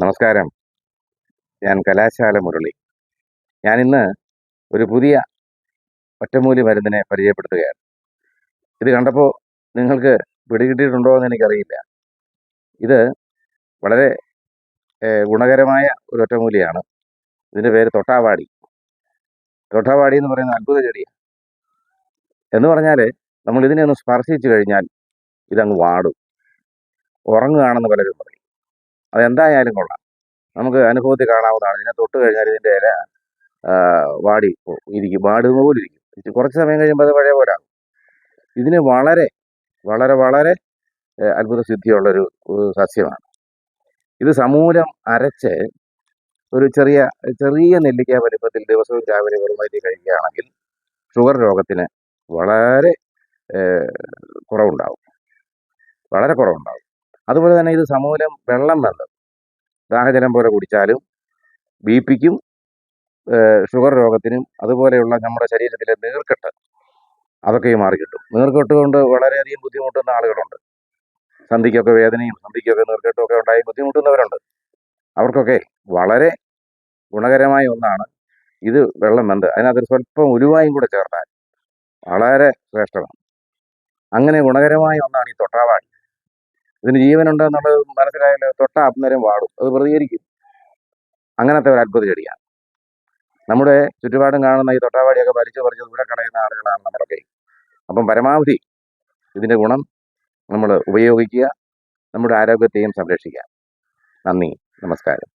നമസ്കാരം. ഞാൻ കലാശാല മുരളി. ഞാനിന്ന് ഒരു പുതിയ ഒറ്റമൂലി മരുന്നിനെ പരിചയപ്പെടുത്തുകയാണ്. ഇത് കണ്ടപ്പോൾ നിങ്ങൾക്ക് പിടികിട്ടിയിട്ടുണ്ടോ എന്ന് എനിക്കറിയില്ല. ഇത് വളരെ ഗുണകരമായ ഒരു ഒറ്റമൂലിയാണ്. ഇതിന്റെ പേര് തൊട്ടാവാടി. തൊട്ടാവാടി എന്ന് പറയുന്ന അത്ഭുത ചെടിയാണ് എന്ന് പറഞ്ഞാൽ നമ്മൾ ഇതിനെ ഒന്ന് സ്പർശിച്ചു കഴിഞ്ഞാൽ ഇതങ്ങ് വാടും. ഉറങ്ങുകയാണെന്ന് പലരും പറയും. അതെന്തായാലും കൊള്ളാം. നമുക്ക് അനുഭവത്തിൽ കാണാവുന്നതാണ്. ഇതിനെ തൊട്ട് കഴിഞ്ഞാൽ ഇതിന്റെ ഇല വാടി ഇരിക്കും. വാടുന്ന പോലെ ഇരിക്കും. കുറച്ച് സമയം കഴിയുമ്പോൾ അത് പഴയ പോലെ ഇതിന് വളരെ വളരെ വളരെ അത്ഭുത സിദ്ധിയുള്ളൊരു സസ്യമാണ്. ഇത് സമൂലം അരച്ച് ഒരു ചെറിയ ചെറിയ നെല്ലിക്ക വലിപ്പത്തിൽ ദിവസവും രാവിലെ വെറുമതി കഴിക്കുകയാണെങ്കിൽ ഷുഗർ രോഗത്തിന് വളരെ കുറവുണ്ടാവും. വളരെ കുറവുണ്ടാവും. അതുപോലെ തന്നെ ഇത് സമൂലം വെള്ളം നല്ലത് ദാഹജലം പോലെ കുടിച്ചാലും ബി പിക്കും ഷുഗർ രോഗത്തിനും അതുപോലെയുള്ള നമ്മുടെ ശരീരത്തിലെ നീർക്കെട്ട് അതൊക്കെ മാറി കിട്ടും നീർക്കെട്ട് കൊണ്ട് വളരെയധികം ബുദ്ധിമുട്ടുന്ന ആളുകളുണ്ട്. സന്ധിക്കൊക്കെ വേദനയും സന്ധിക്കൊക്കെ നീർക്കെട്ടും ഒക്കെ ഉണ്ടായി ബുദ്ധിമുട്ടുന്നവരുണ്ട്. അവർക്കൊക്കെ വളരെ ഗുണകരമായ ഒന്നാണ് ഇത് വെള്ളം വെന്ത് അതിനകത്ത് സ്വല്പം ഉലുവായും കൂടെ ചേർത്താൽ വളരെ ശ്രേഷ്ഠമാണ്. അങ്ങനെ ഗുണകരമായ ഒന്നാണ് ഈ തൊട്ടാവാടി. ഇതിന് ജീവനുണ്ട് എന്നുള്ളത് മനസ്സിലായാലും തൊട്ട അന്നേരം വാടും. അത് പ്രതികരിക്കും. അങ്ങനത്തെ ഒരു അത്ഭുത ചെടിയാണ്. നമ്മുടെ ചുറ്റുപാടും കാണുന്ന ഈ തൊട്ടാവാടിയൊക്കെ വലിച്ചു പറിച്ച് ദൂരെ കളയുന്ന ആളുകളാണ് നമ്മളൊക്കെ. അപ്പം പരമാവധി ഇതിന്റെ ഗുണം നമ്മൾ ഉപയോഗിക്കുക നമ്മുടെ ആരോഗ്യത്തെയും സംരക്ഷിക്കുക. നന്ദി. നമസ്കാരം.